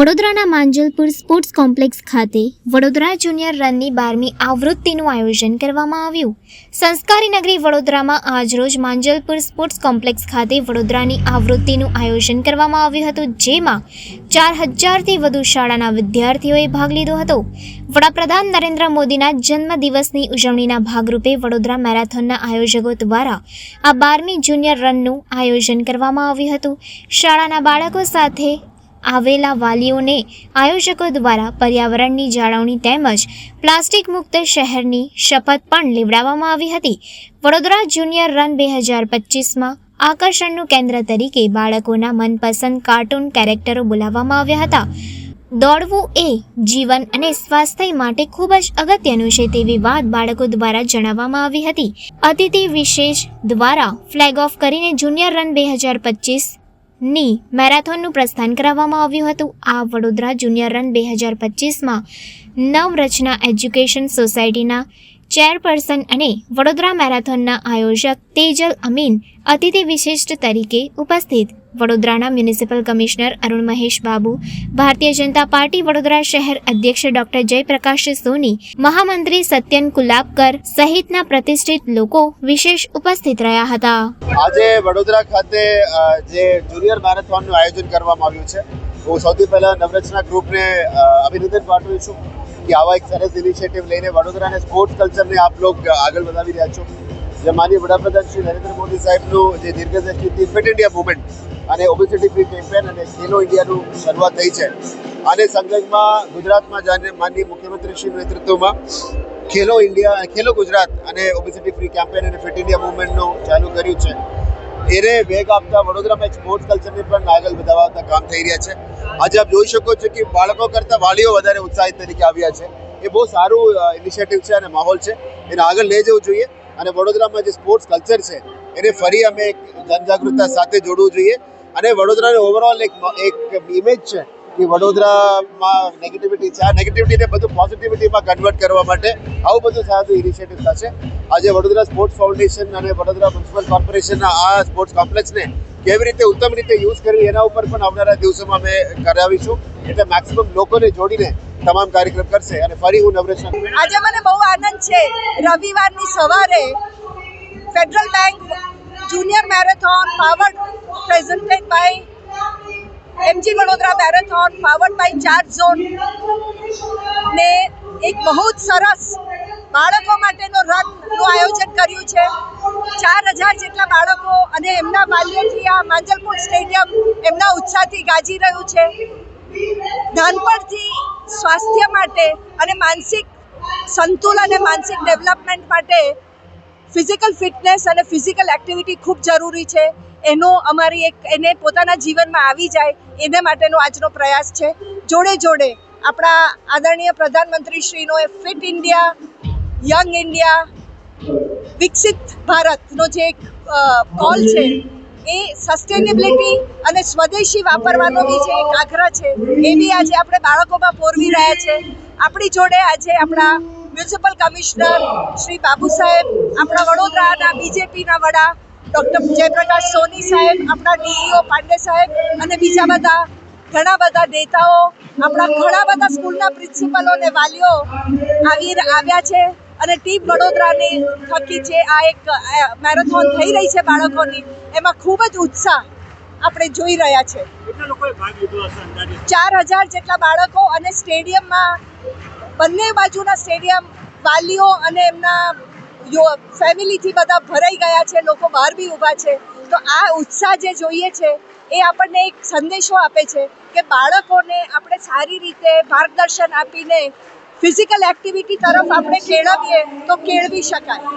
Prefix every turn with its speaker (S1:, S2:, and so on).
S1: વડોદરાના Manjalpur sports complex ખાતે Vadodara junior રનની બારમી આવૃત્તિનું આયોજન કરવામાં આવ્યું. સંસ્કારી નગરી વડોદરામાં આજરોજ માંજલપુર સ્પોર્ટ્સ કોમ્પ્લેક્સ ખાતે વડોદરાની આવૃત્તિનું આયોજન કરવામાં આવ્યું હતું, જેમાં ચાર હજારથી વધુ શાળાના વિદ્યાર્થીઓએ ભાગ લીધો હતો. વડાપ્રધાન નરેન્દ્ર મોદીના જન્મદિવસની ઉજવણીના ભાગરૂપે વડોદરા મેરેથોનના આયોજકો દ્વારા આ બારમી જુનિયર રનનું આયોજન કરવામાં આવ્યું હતું. શાળાના બાળકો સાથે આવેલા વાલીઓને આયોજકો દ્વારા પર્યાવરણની જાળવણી તેમજ પ્લાસ્ટિક મુક્ત શહેરની શપથ પણ લેવડાવવામાં આવી હતી. વડોદરા જુનિયર રન બે હજાર પચીસમાં આકર્ષણનું કેન્દ્ર તરીકે બાળકોના મનપસંદ કાર્ટૂન કેરેક્ટરો બોલાવવામાં આવ્યા હતા. દોડવું એ જીવન અને સ્વાસ્થ્ય માટે ખૂબ જ અગત્યનું છે તેવી વાત બાળકો દ્વારા જણાવવામાં આવી હતી. અતિથિ વિશેષ દ્વારા ફ્લેગ ઓફ કરીને જુનિયર રન બે હજાર પચીસ ની મેરેથોનનું પ્રસ્થાન કરાવવામાં આવ્યું હતું. આ વડોદરા જુનિયર રન બે હજાર પચીસમાં નવરચના એજ્યુકેશન સોસાયટીના ચેરપર્સન અને વડોદરા મેરેથોનના આયોજક તેજલ અમીન અતિથિ વિશિષ્ટ તરીકે ઉપસ્થિત. વડોદરાના municipal commissioner Arun Mahesh Babu, Bharatiya Janata party Vadodara શહેર અધ્યક્ષ ડોક્ટર જયપ્રકાશ સોની, મહામંત્રી સત્યન કુલાબકર સહિતના પ્રતિષ્ઠિત લોકો વિશેષ ઉપસ્થિત રહ્યા હતા.
S2: આજે વડોદરા ખાતે જે જુનિયર મેરેથોનનું આયોજન કરવામાં આવ્યું છે, હું સૌથી પહેલા નવરચના ગ્રુપને અભિનંદન પાઠવું છું. કે આવા એક સરસ ઇનિશિયેટિવ લઈને વડોદરાના સ્પોર્ટ્સ કલ્ચરને આપ લોગ આગળ વધાવી રહ્યા છો. જે માનીય વડાપ્રધાન શ્રી નરેન્દ્ર મોદી સાહેબનું જે દીર્ઘદ્રષ્ટિથી ફિટ ઇન્ડિયા મુવમેન્ટ અને ઓબેસિટી ફ્રી કેમ્પેન અને ખેલો ઇન્ડિયાનું શરૂઆત થઈ છે. આને સંલગ્નમાં ગુજરાતમાં જાને માનનીય મુખ્યમંત્રીશ્રીના નેતૃત્વમાં ખેલો ઇન્ડિયા, ખેલો ગુજરાત અને ઓબેસિટી ફ્રી કેમ્પેન અને ફિટ ઇન્ડિયા મુવમેન્ટનું ચાલુ કર્યું છે. એને વેગ આપતા વડોદરામાં એક સ્પોર્ટ્સ કલ્ચરને પણ આગળ વધાવતા કામ થઈ રહ્યા છે. આજે આપ જોઈ શકો છો કે બાળકો કરતાં વાલીઓ વધારે ઉત્સાહિત તરીકે આવ્યા છે. એ બહુ સારું ઇનિશિયેટિવ છે અને માહોલ છે. એને આગળ લઈ જવું જોઈએ અને વડોદરામાં જે સ્પોર્ટ્સ કલ્ચર છે, એને ફરી અમે એક જનજાગૃતતા સાથે જોડવું જોઈએ. અને વડોદરાને ઓવરઓલ એક એક ઇમેજ છે કે વડોદરામાં નેગેટિવિટી છે. આ નેગેટિવિટીને બધું પોઝિટિવિટીમાં કન્વર્ટ કરવા માટે આવું બધું સારું ઇનિશિયેટિવ થશે. આજે વડોદરા સ્પોર્ટ્સ ફાઉન્ડેશન અને વડોદરા મ્યુનિસિપલ કોર્પોરેશનના આ સ્પોર્ટ્સ કોમ્પ્લેક્સને કેવી રીતે, ઉત્તમ રીતે યુઝ કરવી એના ઉપર પણ આવનારા દિવસોમાં અમે કરાવીશું. એટલે મેક્સિમમ લોકોને જોડીને તમામ કાર્યક્રમ કરશે અને ફરી હું નવરેશ
S3: આજે મને બહુ આનંદ છે. રવિવારની સવારે Federal Bank junior marathon powered presented by MG Vadodara marathon powered by charge zone ને એક બહુ જ સરસ બાળકો માટેનો રનનું આયોજન કર્યું છે. ચાર હજાર જેટલા બાળકો અને એમના બાલ્યથી આ માંજલપુર સ્ટેડિયમ એમના ઉત્સાહથી ગાજી રહ્યું છે. નાનપણથી સ્વાસ્થ્ય માટે અને માનસિક સંતુલન અને માનસિક ડેવલપમેન્ટ માટે ફિઝિકલ ફિટનેસ અને ફિઝિકલ એક્ટિવિટી ખૂબ જરૂરી છે. એનો અમારી એક, એને પોતાના જીવનમાં આવી જાય, એને માટેનો આજનો પ્રયાસ છે. જોડે જોડે આપણા આદરણીય પ્રધાનમંત્રીશ્રીનો એ ફિટ ઇન્ડિયા યંગ ઇન્ડિયા વિકસિત ભારતનો જે એક કોલ છે, એ સસ્ટેનેબિલિટી અને સ્વદેશી વાપરવાનો બી જે એક આગ્રહ છે, એ બી આજે આપણે બાળકોમાં પોરવી રહ્યા છે. આપણી જોડે આજે આપણા મ્યુનિસિપલ કમિશનર શ્રી બાબુ સાહેબ, આપણા વડોદરાના, બીજેપીના વડા ડૉક્ટર જયપ્રકાશ સોની સાહેબ, આપણા ડીઈઓ પાંડે સાહેબ અને બીજા બધા ઘણા બધા નેતાઓ, આપણા ઘણા બધા સ્કૂલના પ્રિન્સિપલો અને વાલીઓ આવી આવ્યા છે અને ટીમ વડોદરાની થકી જે આ એક મેરેથોન થઈ રહી છે બાળકોની, એમાં ખૂબ જ ઉત્સાહ આપણે જોઈ રહ્યા છે. ચાર હજાર જેટલા બાળકો અને સ્ટેડિયમમાં બંને બાજુના સ્ટેડિયમ વાલીઓ અને એમના ફેમિલીથી બધા ભરાઈ ગયા છે, લોકો બહાર બી ઊભા છે, તો આ ઉત્સાહ જે જોઈએ છે, એ આપણને એક સંદેશો આપે છે કે બાળકોને આપણે સારી રીતે માર્ગદર્શન આપીને ફિઝિકલ એક્ટિવિટી તરફ આપણે કેળવીએ તો કેળવી શકાય.